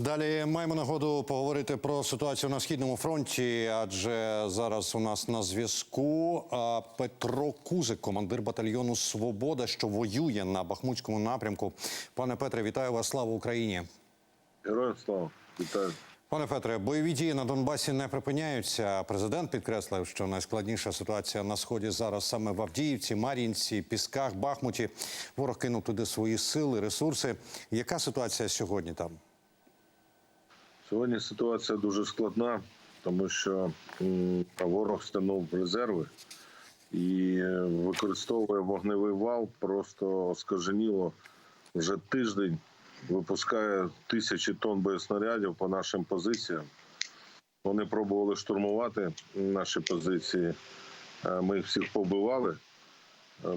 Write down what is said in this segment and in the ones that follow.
Далі маємо нагоду поговорити про ситуацію на східному фронті, адже зараз у нас на зв'язку Петро Кузик, командир батальйону Свобода, що воює на Бахмутському напрямку. Пане Петре, вітаю вас! Слава Україні! Героям слава вітаю. Пане Петре, бойові дії на Донбасі не припиняються. Президент підкреслив, що найскладніша ситуація на сході зараз саме в Авдіївці, Мар'їнці, Пісках, Бахмуті. Ворог кинув туди свої сили, ресурси. Яка ситуація сьогодні там? Сьогодні ситуація дуже складна, тому що ворог стягнув резерви і використовує вогневий вал просто оскаженіло вже тиждень. Випускає тисячі тонн боєснарядів по нашим позиціям. Вони пробували штурмувати наші позиції. Е, Ми їх всіх побивали. Е,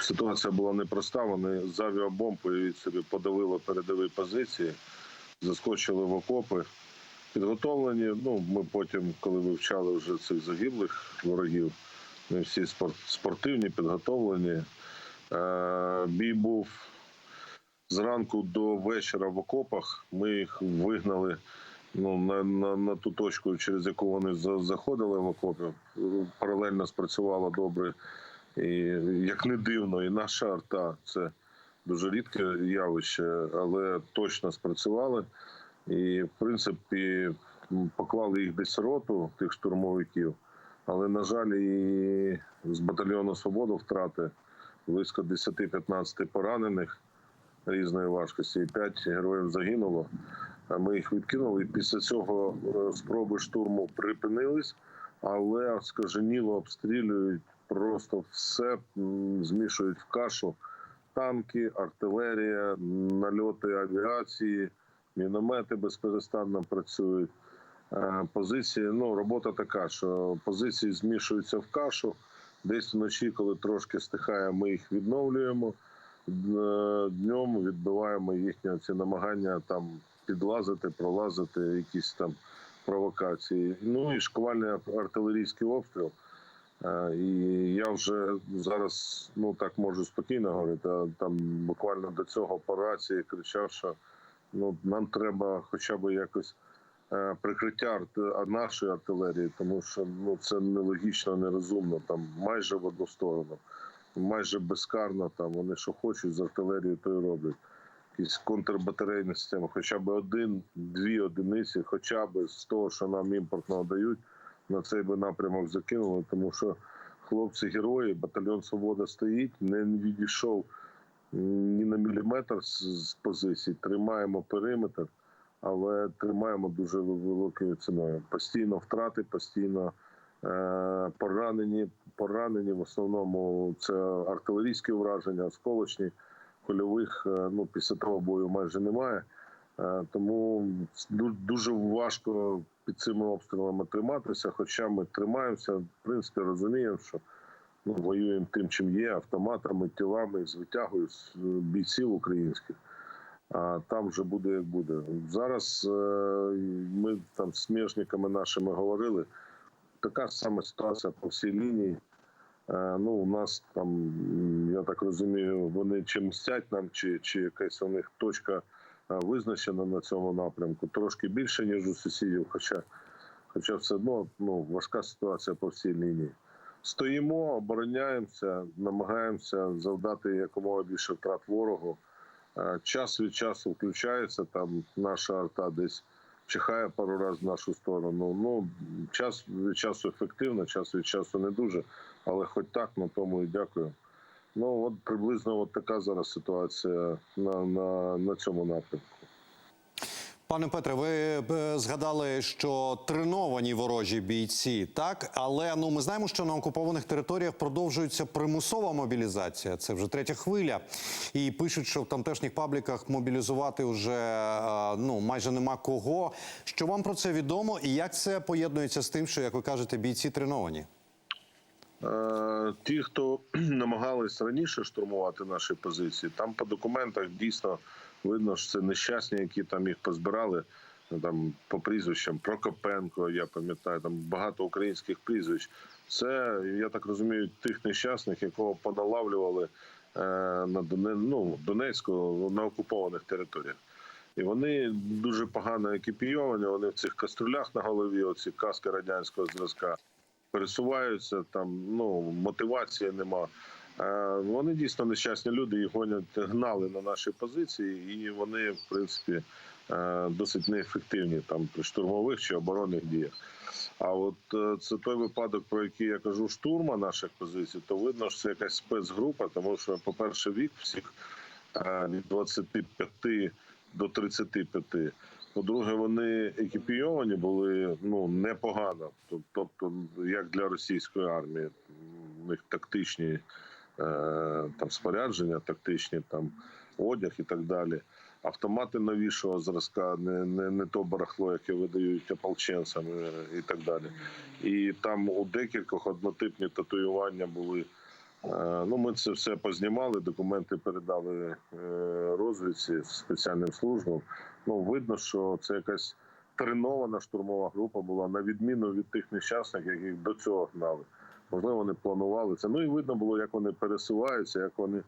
Ситуація була непроста. Вони з авіабомб собі подавили передові позиції, заскочили в окопи. Підготовлені. Ну, ми потім, коли вивчали вже цих загиблих ворогів, ми всі спор- спортивні, підготовлені. Е, Бій був зранку до вечора в окопах. Ми їх вигнали ну, на, на, на ту точку, через яку вони за- заходили в окопи. Паралельно спрацювала добре. І, як не дивно, і наша арта це дуже рідке явище, але точно спрацювали. І, в принципі, поклали їх десь роту, тих штурмовиків. Але, на жаль, і з батальйону Свободу втрати близько 10-15 поранених різної важкості, і 5 героїв загинуло. Ми їх відкинули. Після цього е, спроби штурму припинились, але скаженіло обстрілюють просто все, змішують в кашу. Танки, артилерія, нальоти авіації, міномети безперестанно працюють. Е, Позиції, ну робота така, що позиції змішуються в кашу. Десь вночі, коли трошки стихає, ми їх відновлюємо. Днем відбиваємо їхні ці намагання там підлазити, пролазити, якісь там провокації. Ну і шквальний артилерійський обстріл. Е, І я вже зараз ну так можу спокійно говорити. а Там буквально до цього по рації кричав, що ну нам треба хоча б якось е, прикриття нашої артилерії, тому що ну це нелогічно, нерозумно. Там майже в одну сторону, майже безкарно. Там вони що хочуть з артилерією, то й роблять. Якісь контрбатарейні системи, хоча б один-дві одиниці, хоча б з того, що нам імпортно дають, на цей би напрямок закинули, тому що хлопці герої, батальйон Свобода стоїть, не відійшов ні на міліметр з, позицій. Тримаємо периметр, але тримаємо дуже великою ціною. Постійно втрати, постійно е, поранені. Поранені в основному це артилерійські ураження, осколочні, кульових. е, Ну після того бою майже немає. Е, Тому дуже важко під цими обстрілами триматися. Хоча ми тримаємося, в принципі, розуміємо, що ну, воюємо тим, чим є, автоматами, тілами, з витягою з бійців українських. А там вже буде як буде. Зараз е, ми там з сміжниками нашими говорили. Така сама ситуація по всій лінії. Е, Ну, у нас там, я так розумію, вони чи мстять нам, чи, чи якась у них точка визначена на цьому напрямку. Трошки більше, ніж у сусідів, хоча, хоча все одно ну, важка ситуація по всій лінії. Стоїмо, обороняємося, намагаємося завдати якомога більше втрат ворогу. Е, Час від часу включається, там наша арта десь чихає пару разів в нашу сторону. Ну, час від часу ефективно, час від часу не дуже, але хоч так, на тому і дякую. Ну, от приблизно от така зараз ситуація на, на, на цьому напрямку. Пане Петре, ви е, згадали, що треновані ворожі бійці, так але ну ми знаємо, що на окупованих територіях продовжується примусова мобілізація. Це вже третя хвиля, і пишуть, що в тамтешніх пабліках мобілізувати вже е, ну майже нема кого. Що вам про це відомо, і як це поєднується з тим, що як ви кажете, бійці треновані? Е, Ті, хто намагались раніше штурмувати наші позиції, там по документах дійсно видно, що це нещасні, які там їх позбирали. Ну, Там по прізвищам Прокопенко, я пам'ятаю, там багато українських прізвищ. Це я так розумію, тих нещасних, якого поналавлювали е, на ну, Донецьку на окупованих територіях. І вони дуже погано екіпійовані. Вони в цих каструлях на голові, оці каски радянського зразка, пересуваються там. Ну мотивації нема. Е, Вони дійсно нещасні люди і гонять, гнали на наші позиції, і вони, в принципі, е, досить неефективні там при штурмових чи оборонних діях. А от е, це той випадок, про який я кажу, штурма наших позицій, то видно, що це якась спецгрупа, тому що, по-перше, вік всіх від 25 до 35. По-друге, вони екіпійовані були ну непогано. Тобто, як для російської армії, у них тактичні е, там спорядження, тактичні там одяг і так далі. Автомати новішого зразка, не, не, не то барахло, яке видають ополченцям е, і так далі. І там у декількох однотипні татуювання були. Е, Ну, ми це все познімали, документи передали е, розвідці спеціальним службам. Ну, видно, що це якась тренована штурмова група була, на відміну від тих нещасних, яких до цього гнали. Можливо, вони планували це. Ну і видно було, як вони пересуваються, як вони,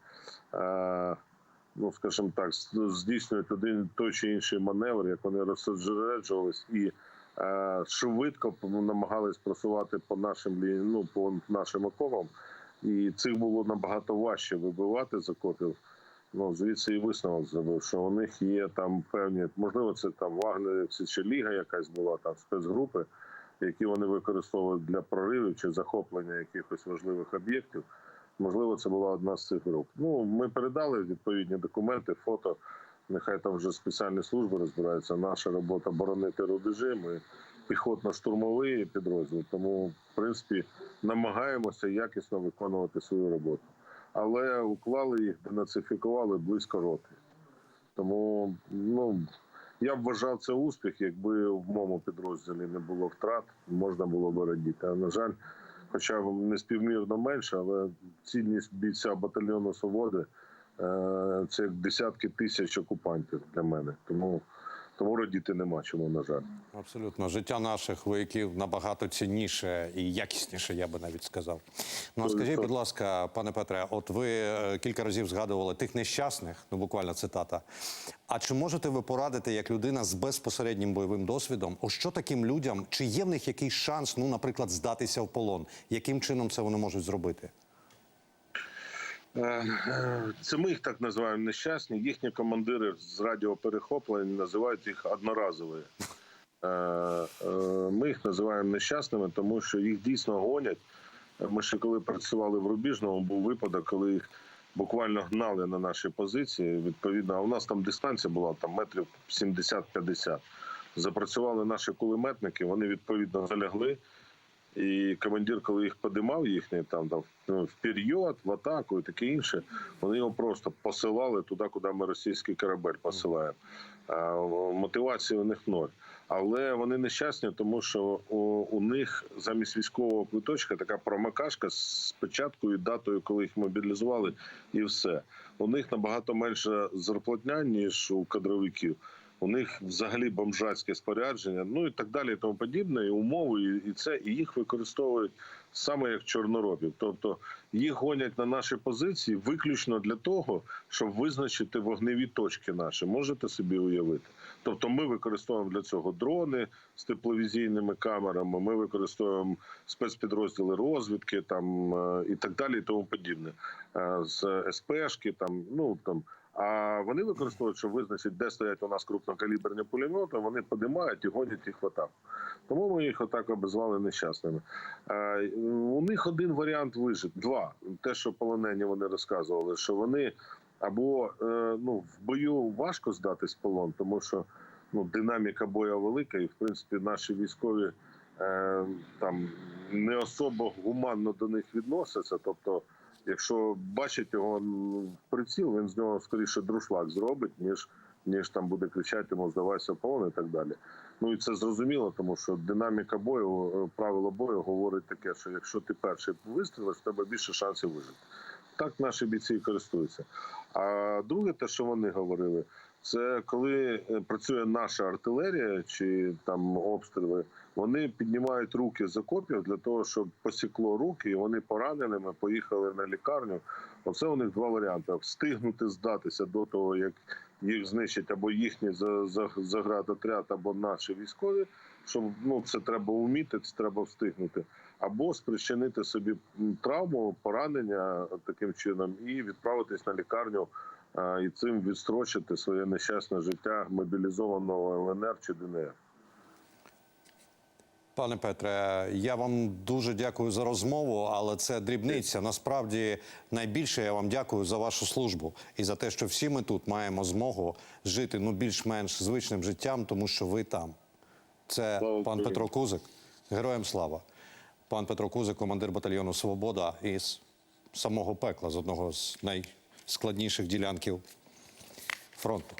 е, ну скажімо так, здійснюють один той чи інший маневр, як вони розсереджувались і швидко намагались просувати по нашим ну, по нашим окопам. І цих було набагато важче вибивати з окопів. Ну, звідси і висновок зробив, що у них є там певні, можливо, це там Вагнерівці чи Ліга якась була там спецгрупи, які вони використовують для проривів чи захоплення якихось важливих об'єктів. Можливо, це була одна з цих груп. Ну, ми передали відповідні документи, фото. Нехай там вже спеціальні служби розбираються. Наша робота боронити рубежі. Ми піхотно-штурмовий підрозділ. Тому, в принципі, намагаємося якісно виконувати свою роботу. Але уклали їх, денацифікували близько роки. Тому ну, я б вважав це успіх, якби в моєму підрозділі не було втрат, можна було б радіти. А на жаль, хоча б не співмірно менше, але цінність бійця батальйону свободи це десятки тисяч окупантів для мене. Тому, тому радіти нема чому, на жаль. Абсолютно, життя наших вояків набагато цінніше і якісніше, я би навіть сказав. Ну а скажіть, будь ласка, пане Петре, от ви е, кілька разів згадували тих нещасних, ну буквально цитата. А чи можете ви порадити як людина з безпосереднім бойовим досвідом, о що таким людям, чи є в них якийсь шанс, ну, наприклад, здатися в полон? Яким чином це вони можуть зробити? Е, Це ми їх так називаємо нещасні. Їхні командири з радіоперехоплень називають їх одноразові. Е, е, Ми їх називаємо нещасними, тому що їх дійсно гонять. Ми ще коли працювали в Рубіжному, був випадок, коли їх буквально гнали на наші позиції. Відповідно, а у нас там дистанція була там метрів 70-50. Запрацювали наші кулеметники, вони відповідно залягли. І командир, коли їх подимав, їхній там, там ну, в період, в атаку і таке інше, вони його просто посилали туди, куди ми російський корабель посилаємо. Мотивації у них ноль. Але вони нещасні, тому що у, у них замість військового квиточка така промокашка з і датою, коли їх мобілізували, і все. У них набагато менше зарплатня, ніж у кадровиків. У них взагалі бомжацьке спорядження, ну і так далі, і тому подібне, і умови, і це, і їх використовують саме як чорноробів. Тобто їх гонять на наші позиції виключно для того, щоб визначити вогневі точки наші. Можете собі уявити? Тобто, ми використовуємо для цього дрони з тепловізійними камерами, ми використовуємо спецпідрозділи розвідки, там е, і так далі, і тому подібне, Е, з СПшки, там ну там. А вони використовують, щоб визначити, де стоять у нас крупнокаліберні пулемети, вони подимають і гонять їх в атаку. Тому ми їх отак обізвали нещасними. Е, у них один варіант вижити. Два. Те, що полонені вони розказували, що вони або е, ну, в бою важко здатись полон, тому що ну, динаміка бою велика, і в принципі наші військові е, там не особо гуманно до них відносяться. Тобто, якщо бачить його в приціл, він з нього скоріше друшлаг зробить, ніж ніж там буде кричати йому здавайся полон і так далі. Ну і це зрозуміло, тому що динаміка бою, е, правило бою говорить таке, що якщо ти перший вистрілиш, в тебе більше шансів вижити. Так наші бійці і користуються. А друге, те, що вони говорили, це коли е, працює наша артилерія чи там обстріли, вони піднімають руки з окопів для того, щоб посікло руки, і вони пораненими поїхали на лікарню. Оце у них два варіанти: встигнути здатися до того, як їх знищать або їхні за- за- заградотряд, або наші військові. Щоб ну це треба вміти, це треба встигнути, або спричинити собі травму, поранення таким чином, і відправитись на лікарню, і цим відстрочити своє нещасне життя мобілізованого ЛНР чи ДНР. Пане Петре, я вам дуже дякую за розмову, але це дрібниця. Насправді найбільше я вам дякую за вашу службу і за те, що всі ми тут маємо змогу жити ну більш-менш звичним життям, тому що ви там. Це Слава пан Петро Кузик, героям слава. Пан Петро Кузик, командир батальйону Свобода із самого пекла, з одного з найскладніших ділянків фронту.